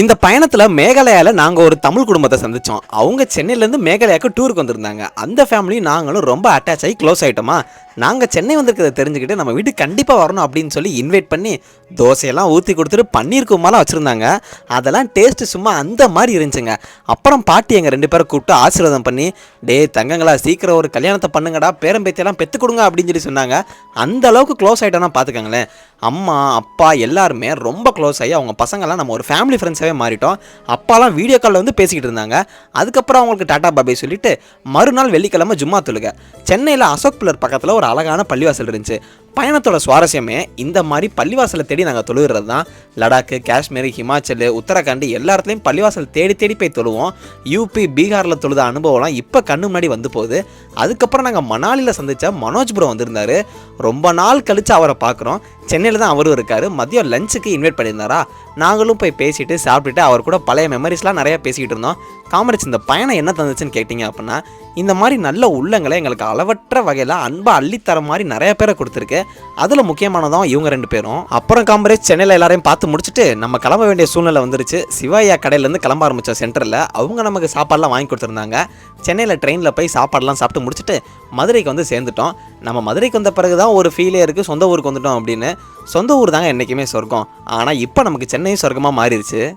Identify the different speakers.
Speaker 1: இந்த பயணத்தில் மேகாலயாவில் நாங்கள் ஒரு தமிழ் குடும்பத்தை சந்தித்தோம் அவங்க சென்னையிலேருந்து மேகாலயாவுக்கு டூருக்கு வந்திருந்தாங்க. அந்த ஃபேமிலியும் நாங்களும் ரொம்ப அட்டாச் ஆகி க்ளோஸ் ஆகிட்டோமா நாங்கள் சென்னை வந்திருக்கிறத தெரிஞ்சுக்கிட்டு நம்ம வீட்டுக்கு கண்டிப்பாக வரணும் அப்படின்னு சொல்லி இன்வைட் பண்ணி தோசையெல்லாம் ஊற்றி கொடுத்துட்டு பன்னீர் குருமாலாம் வச்சுருந்தாங்க. அதெல்லாம் டேஸ்ட்டு சும்மா அந்த மாதிரி இருந்துச்சுங்க. அப்புறம் பாட்டி எங்கள் ரெண்டு பேரை கூப்பிட்டு ஆசீர்வாதம் பண்ணி டேய் தங்கங்களா சீக்கிரம் ஒரு கல்யாணத்தை பண்ணுங்கடா. பேரம்பேத்தியெல்லாம் பெற்று கொடுங்க அப்படின்னு சொல்லி சொன்னாங்க. அந்த அளவுக்கு க்ளோஸ் ஆகிட்டோன்னா பார்த்துக்கங்களேன் அம்மா அப்பா எல்லாருமே ரொம்ப க்ளோஸ் ஆகி அவங்க பசங்கள்லாம் நம்ம ஒரு ஃபேமிலி ஃப்ரெண்ட்ஸாகவே மாறிட்டோம். அப்பாலாம் வீடியோ காலில் வந்து பேசிக்கிட்டு இருந்தாங்க. அதுக்கப்புறம் அவங்களுக்கு டாட்டா பாபை சொல்லிட்டு மறுநாள் வெள்ளிக்கிழமை ஜும்மா தொழுக. சென்னையில் அசோக் பில்லர் பக்கத்தில் ஒரு அழகான பள்ளிவாசல் இருந்துச்சு. பயணத்தோட சுவாரஸ்யமே இந்த மாதிரி பள்ளிவாசலை தேடி நாங்கள் தொழுகிறது தான். லடாக்கு காஷ்மீர் ஹிமாச்சல் உத்தரகாண்ட் எல்லா இடத்துலையும் பள்ளிவாசல் தேடி தேடி போய் தொழுவோம். யூபி பீகாரில் தொழுத அனுபவம்லாம் இப்போ கண்ணு முன்னாடி வந்து போகுது. அதுக்கப்புறம் நாங்கள் மணாலியில் சந்தித்த மனோஜ் புரம் வந்திருந்தாரு. ரொம்ப நாள் கழித்து அவரை பார்க்குறோம் சென்னையில் தான் அவரும் இருக்கார். மதியம் லஞ்சுக்கு இன்வைட் பண்ணியிருந்தாரா? நாங்களும் போய் பேசிட்டு சாப்பிட்டுட்டு அவர் கூட பழைய மெமரிஸ்லாம் நிறையா பேசிக்கிட்டு இருந்தோம். காமரேஜ் இந்த பயணம் என்ன தந்துச்சுன்னு கேட்டிங்க அப்படின்னா இந்த மாதிரி நல்ல உள்ளங்களை எங்களுக்கு அளவற்ற வகையில் அன்பாக அள்ளித்தர மாதிரி நிறைய பேரை கொடுத்துருக்கு. அதில் முக்கியமானதான் இவங்க ரெண்டு பேரும். அப்புறம் காம்பரேஜ் சென்னையில் எல்லாரையும் பார்த்து முடிச்சுட்டு நம்ம கிளம்ப வேண்டிய சூழ்நிலை வந்துருச்சு. சிவாயா கடையிலேருந்து கிளம்ப ஆரம்பித்த சென்டரில் அவங்க நமக்கு சாப்பாடெலாம் வாங்கி கொடுத்துருந்தாங்க. சென்னையில் ட்ரெயினில் போய் சாப்பாடெலாம் சாப்பிட்டு முடிச்சுட்டு மதுரைக்கு வந்து சேர்ந்துட்டோம். நம்ம மதுரைக்கு வந்த பிறகு தான் ஒரு ஃபீலே இருக்குது சொந்த ஊருக்கு வந்துட்டோம் அப்படின்னு. சொந்த ஊர் தாங்க என்றைக்குமே சொர்க்கம். ஆனால் இப்போ நமக்கு சென்னையும் சொர்க்கமாக மாறிடுச்சு.